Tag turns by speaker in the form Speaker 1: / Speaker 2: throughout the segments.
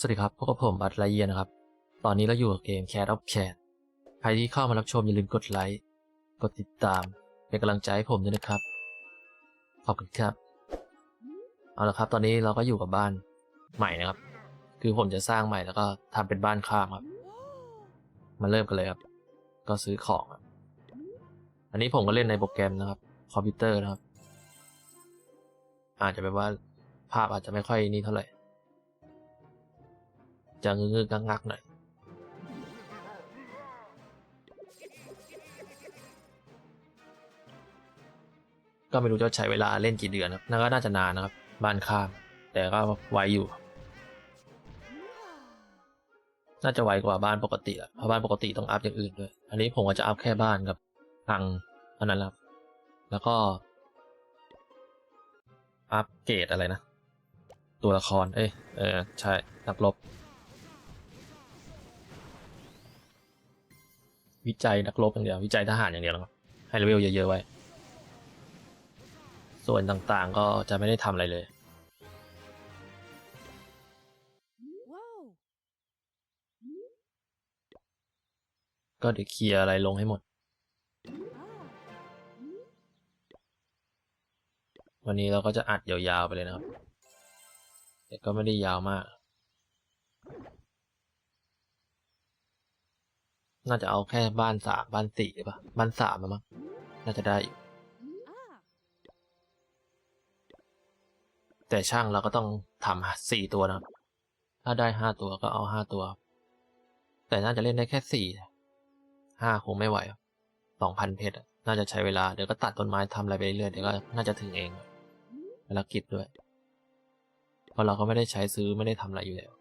Speaker 1: สวัสดีครับพบกับผมบัตไลเยียนะครับ ตอนนี้เราอยู่กับเกม Cat of Cat ใครที่เข้ามารับชมอย่าลืมกดไลค์ กดติดตาม เป็นกำลังใจให้ผมด้วยนะครับ ขอบคุณครับ เอาละครับ ตอนนี้เราก็อยู่กับบ้านใหม่นะครับ คือผมจะสร้างใหม่แล้วก็ทำเป็นบ้านข้ามครับ มาเริ่มกันเลยครับ ก็ซื้อของครับอันนี้ผมก็เล่นในโปรแกรมนะครับ คอมพิวเตอร์นะครับ อาจจะเป็นว่าภาพอาจจะไม่ค่อยนี่เท่าไหร่ จะงึกๆงักๆหน่อยก็ไม่รู้จะใช้เวลาเล่นกี่เดือนครับน่าก็น่าจะนานนะครับ บ้านข้าม แต่ก็ไวอยู่ น่าจะไวกว่าบ้านปกติอะเพราะบ้านปกติต้องอัพอย่างอื่นด้วย อันนี้ผมก็จะอัพแค่บ้านกับทางเท่านั้นแหละครับ แล้วก็ อัพเกรดอะไรนะ ตัวละคร เอ้ย เออ ใช่ นักรบ วิจัยนักรบอย่างเดียววิจัยทหารอย่างเดียวครับให้เลเวลเยอะๆไว้ ส่วนต่างๆก็จะไม่ได้ทำอะไรเลยก็เดี๋ยวเคลียร์อะไรลงให้หมด วันนี้เราก็จะอัดยาวๆไปเลยนะครับ แต่ก็ไม่ได้ยาวมาก น่าจะเอาแค่บ้านสามบ้านสี่ป่ะ บ้านสามมั้งน่าจะได้อยู่แต่ช่างเราก็ต้องทำสี่ตัวนะครับ ถ้าได้ห้าตัวก็เอาห้าตัว แต่น่าจะเล่นได้แค่สี่ห้าคงไม่ไหวสองพันเพชรน่าจะใช้เวลา เดี๋ยวก็ตัดต้นไม้ทำอะไรไปเรื่อยเดี๋ยวก็น่าจะถึงเองภารกิจด้วย เพราะเราก็ไม่ได้ใช้ซื้อไม่ได้ทำอะไรอยู่แล้ว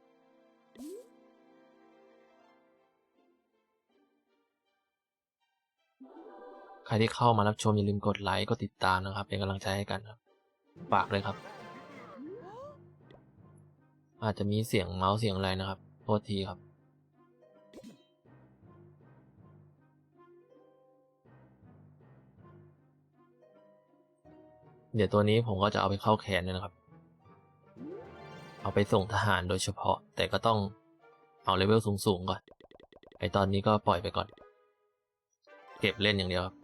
Speaker 1: ใครที่เข้ามารับชมอย่าลืมกดไลค์กดติดตามนะครับ เป็นกำลังใจให้กันครับฝากเลยครับ อาจจะมีเสียงเมาส์เสียงอะไรนะครับโทษทีครับเดี๋ยวตัวนี้ผมก็จะเอาไปเข้าแคนนะครับ เอาไปส่งทหารโดยเฉพาะ แต่ก็ต้องเอาเลเวลสูงๆก่อน ไอตอนนี้ก็ปล่อยไปก่อน เก็บเล่นอย่างเดียวครับ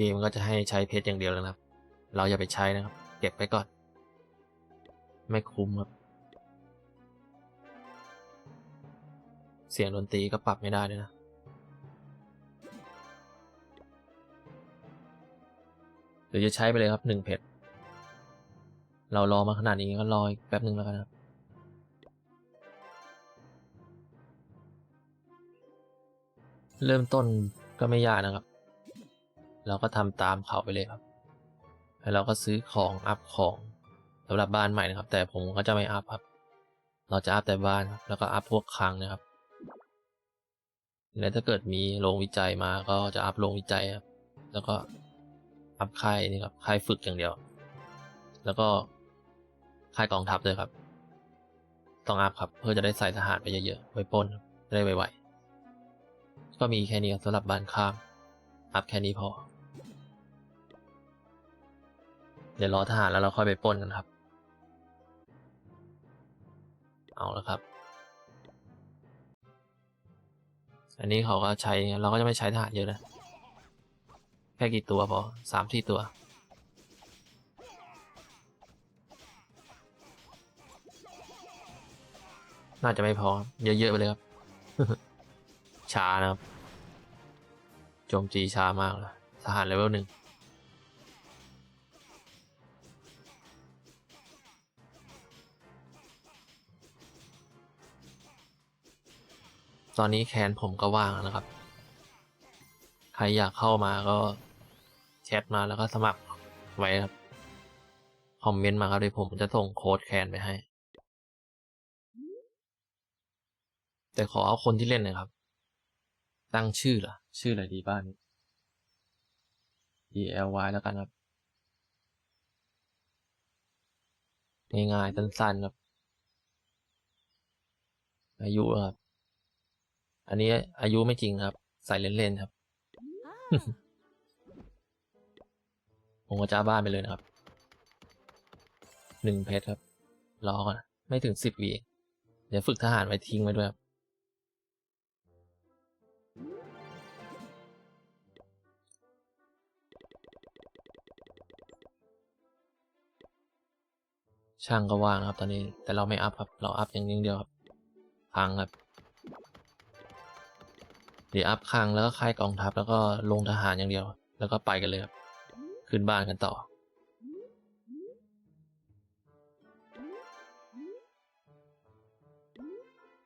Speaker 1: เกมก็จะให้ใช้เพชรอย่างเดียวแล้วครับ เราอย่าไปใช้นะครับ เก็บไปก่อน ไม่คุ้มครับ เสียงดนตรีก็ปรับไม่ได้ด้วยนะ หรือจะใช้ไปเลยครับหนึ่งเพชร เรารอมาขนาดนี้ก็รออีกแป๊บหนึ่งแล้วกันครับเริ่มต้นก็ไม่ยากนะครับ เราก็ทำตามเขาไปเลยครับ แล้วเราก็ซื้อของอัพของสำหรับบ้านใหม่นะครับ แต่ผมก็จะไม่อัพครับ เราจะอัพแต่บ้านครับแล้วก็อัพพวกคลังนะครับ และถ้าเกิดมีโรงวิจัยมาก็จะอัพโรงวิจัยครับ แล้วก็อัพค่ายนี่ครับค่ายฝึกอย่างเดียว แล้วก็ค่ายกองทัพด้วยครับ ต้องอัพครับเพื่อจะได้ใส่ทหารไปเยอะๆไว้ปนได้ไวๆก็มีแค่นี้ครับสำหรับบ้านข้ามอัพแค่นี้พอ เดี๋ยวรอทหารแล้วเราค่อยไปป้นกันครับ เอาแล้วครับ อันนี้เขาก็ใช้เราก็จะไม่ใช้ทหารเยอะนะแค่กี่ตัวพอสามสี่ตัวน่าจะไม่พอ เยอะ ๆ ไปเลยครับ ช้านะครับ โจมตีช้ามากเลยทหารเลเวลหนึ่ง ตอนนี้แคนผมก็ว่างนะครับ ใครอยากเข้ามาก็แชทมาแล้วก็สมัครไว้ครับ คอมเมนต์มาครับเดี๋ยวผมจะส่งโค้ดแคนไปให้ แต่ขอเอาคนที่เล่นนะครับ ตั้งชื่อล่ะ ชื่ออะไรดีบ้านนี้ D L Y แล้วกันครับ ง่ายๆสั้นๆครับ อายุครับ อันนี้อายุไม่จริงครับ ใส่เล่นๆครับ ผมก็จ้าบ้านไปเลยนะครับ หนึ่งเพชรครับ รอก่อนะไม่ถึงสิบวิเองเดี๋ยวฝึกทหารไว้ทิ้งไว้ด้วยครับ ช่างก็ว่างครับ ตอนนี้ แต่เราไม่อัพครับ เราอัพอย่างเดียวครับ พังครับ เดี๋ยวอัพคังแล้วก็ค่ายกองทัพแล้วก็ลงทหารอย่างเดียว แล้วก็ไปกันเลยครับขึ้นบ้านกันต่อ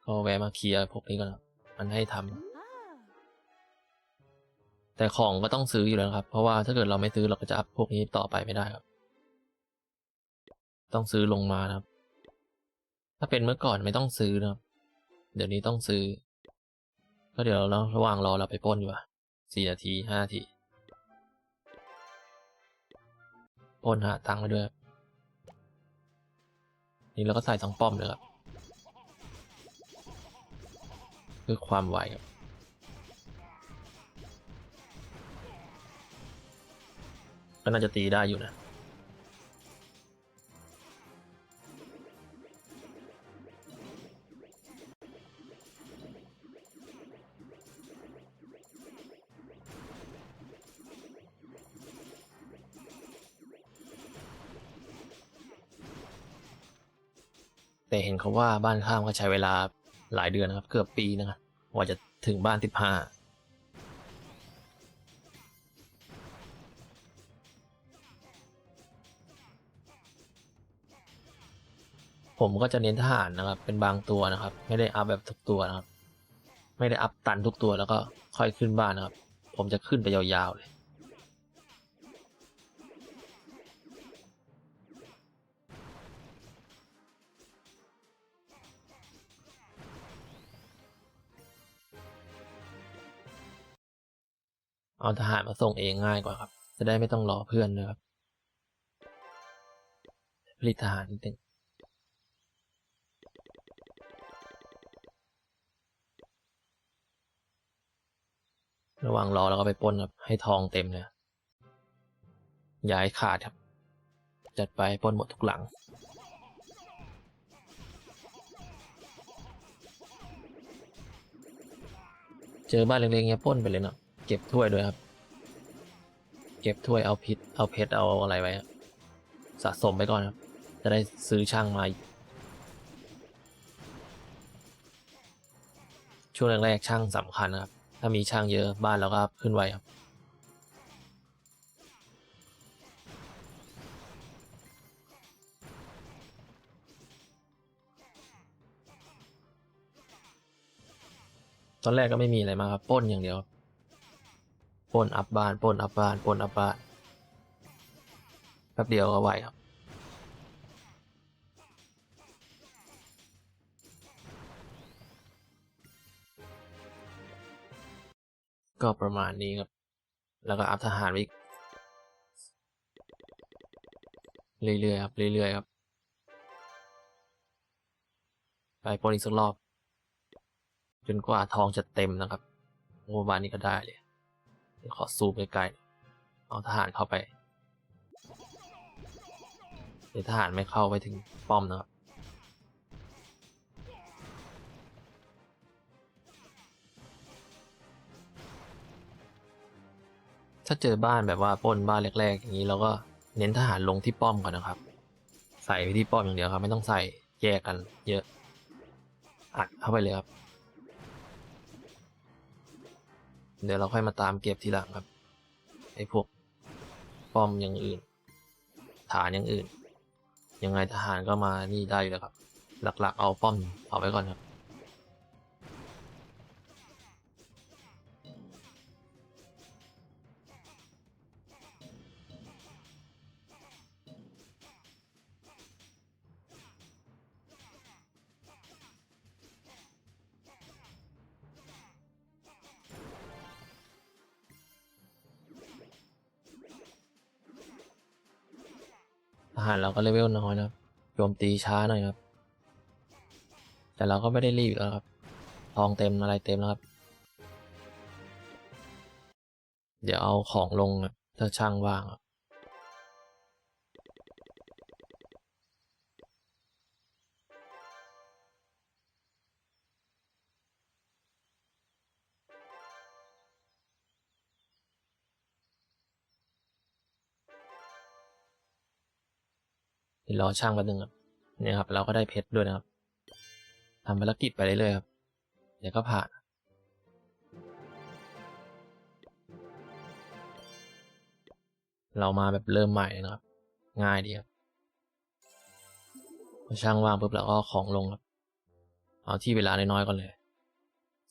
Speaker 1: ก็แวะมาเคลียร์พวกนี้ก่อนมันให้ทำแต่ของก็ต้องซื้ออยู่แล้วครับ เพราะว่าถ้าเกิดเราไม่ซื้อเราก็จะอัพพวกนี้ต่อไปไม่ได้ครับ ต้องซื้อลงมานะครับ ถ้าเป็นเมื่อก่อนไม่ต้องซื้อนะครับ เดี๋ยวนี้ต้องซื้อ ก็เดี๋ยวเราระหว่างรอเราไปป้นดีกว่าสี่นาทีห้านาทีป้นหาตังค์ไปด้วย นี่เราก็ใส่สองป้อมเลยครับเพื่อความไวครับก็น่าจะตีได้อยู่นะ แต่เห็นเขาว่าบ้านข้ามก็ใช้เวลาหลายเดือนนะครับ เกือบปีนะครับกว่าจะถึงบ้านสิบห้าผมก็จะเน้นทหารนะครับ เป็นบางตัวนะครับ ไม่ได้อัพแบบทุกตัวนะครับ ไม่ได้อัพตันทุกตัวแล้วก็ค่อยขึ้นบ้านนะครับ ผมจะขึ้นไปยาวๆเลย เอาทหารมาส่งเองง่ายกว่าครับ จะได้ไม่ต้องรอเพื่อนนะครับผลิตทหารนิดนึงระหว่างรอเราก็ไปป้นครับให้ทองเต็มเลยย่าให้ขาดครับ จัดไปป้นหมดทุกหลัง เจอบ้านเล็กๆเงี้ยป้นไปเลยเนาะ เก็บถ้วยด้วยครับ เก็บถ้วยเอาพิษเอาเพชรเอาอะไรไว้ครับสะสมไปก่อนครับ จะได้ซื้อช่างมาช่วงแรกๆช่างสำคัญนะครับ ถ้ามีช่างเยอะบ้านเราก็ขึ้นไวครับตอนแรกก็ไม่มีอะไรมาครับป้นอย่างเดียวครับ ปนอัพบ้านปนอัพบ้านปนอัพบ้านแป๊บเดียวก็ไหวครับก็ประมาณนี้ครับ แล้วก็อัพทหารอีก เรื่อยๆครับ เรื่อยๆครับ ไปปนอีกสักรอบ จนกว่าทองจะเต็มนะครับ โอ้บานนี้ก็ได้เลย ขอซูมใกล้ๆเอาทหารเข้าไปเดี๋ยวทหารไม่เข้าไปถึงป้อมนะครับถ้าเจอบ้านแบบว่าป้นบ้านแรกๆอย่างนี้เราก็เน้นทหารลงที่ป้อมก่อนนะครับ ใส่ไปที่ป้อมอย่างเดียวครับ ไม่ต้องใส่แยกกัน เยอะอัดเข้าไปเลยครับ เดี๋ยวเราค่อยมาตามเก็บทีหลังครับไอ้พวกป้อมอย่างอื่น ฐานอย่างอื่น ยังไงทหารก็มานี่ได้แล้วครับ หลักๆ เอาป้อมเอาไว้ก่อนครับ ทหารเราก็เลเวลน้อยนะครับโจมตีช้าหน่อยครับ แต่เราก็ไม่ได้รีบแล้วครับ ทองเต็มอะไรเต็มแล้วครับ เดี๋ยวเอาของลงถ้าช่างว่างครับ เดี๋ยวรอช่างแป๊บนึงครับเนี่ยครับ เราก็ได้เพชรด้วยนะครับทำภารกิจไปเรื่อยๆครับ เดี๋ยวก็ผ่าน เรามาแบบเริ่มใหม่นะครับ ง่ายดีครับพอช่างว่างปุ๊บเราก็ของลงครับ เอาที่เวลาน้อยๆก่อนเลย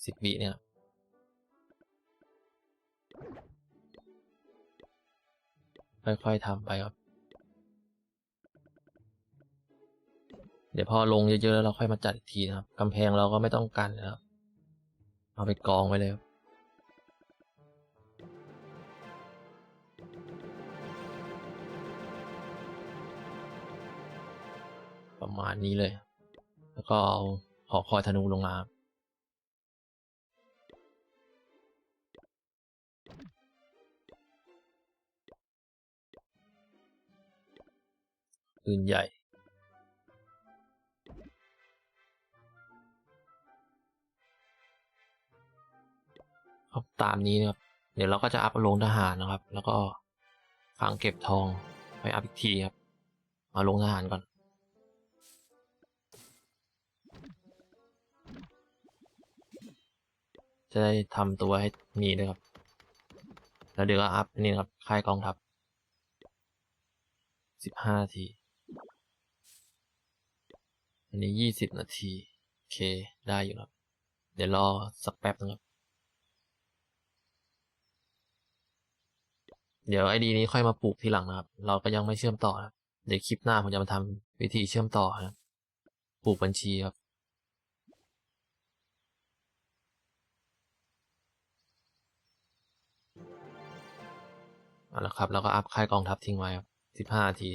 Speaker 1: สิบวิเนี่ยค่อยๆทำไปครับ เดี๋ยวพอลงเยอะๆแล้วเราค่อยมาจัดอีกทีนะครับกำแพงเราก็ไม่ต้องกันแล้วเอาไปกองไว้เลยประมาณนี้เลย แล้วก็เอาหอคอยธนูลงมาครับปืนใหญ่ ครับตามนี้นะครับ เดี๋ยวเราก็จะอัพลงทหารนะครับ แล้วก็ฝังเก็บทองไปอัพอีกทีครับ มาลงทหารก่อน จะได้ทำตัวให้มีด้วยครับ แล้วเดี๋ยวก็อัพนี่ครับ ค่ายกองทัพสิบห้านาที อันนี้ยี่สิบนาที โอเค ได้อยู่ครับ เดี๋ยวรอสักแป๊บนึงครับ เดี๋ยวไอดีนี้ค่อยมาปลูกทีหลังนะครับ เราก็ยังไม่เชื่อมต่อนะเดี๋ยวคลิปหน้าผมจะมาทำวิธีเชื่อมต่อนะครับปลูกบัญชีครับ เอาละครับ แล้วก็อัพค่ายกองทัพทิ้งไว้ครับสิบห้านาที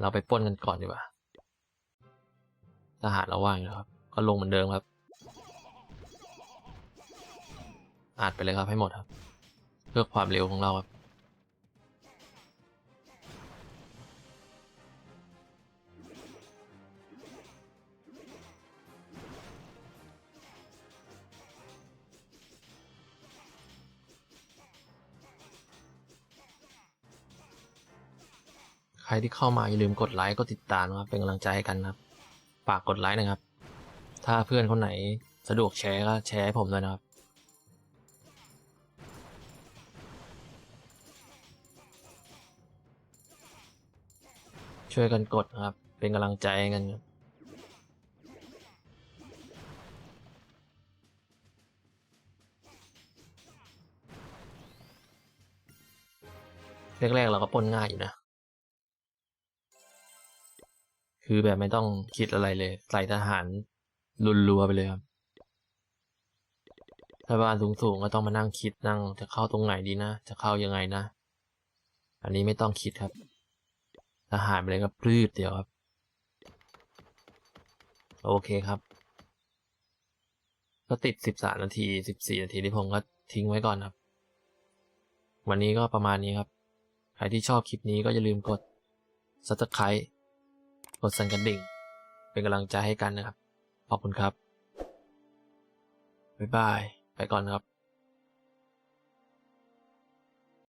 Speaker 1: เราไปปล้นกันก่อนดีกว่าทหารเราว่างอยู่แล้วครับ ก็ลงเหมือนเดิมครับ อาดไปเลยครับให้หมดครับ เพื่อความเร็วของเราครับใครที่เข้ามาอย่าลืมกดไลค์กดติดตามนะครับเป็นกำลังใจให้กันครับฝากกดไลค์นะครับ ถ้าเพื่อนคนไหนสะดวกแชร์ก็แชร์ให้ผมด้วยนะครับ ช่วยกันกดครับ เป็นกำลังใจให้กันแรกๆเราก็ปนง่ายอยู่นะ คือแบบไม่ต้องคิดอะไรเลย ใส่ทหารรุนรัวไปเลยครับ ถ้าบ้านสูงๆก็ต้องมานั่งคิดนั่งจะเข้าตรงไหนดีนะ จะเข้ายังไงนะ อันนี้ไม่ต้องคิดครับ ทหารไปเลยครับพืดเดียวครับ โอเคครับ ก็ติดสิบสามนาทีสิบสี่นาทีที่ผมก็ทิ้งไว้ก่อนครับ วันนี้ก็ประมาณนี้ครับ ใครที่ชอบคลิปนี้ก็อย่าลืมกด subscribe กดสั่นกระดิ่ง เป็นกำลังใจให้กันนะครับ ขอบคุณครับ บ๊ายบาย ไปก่อนครับ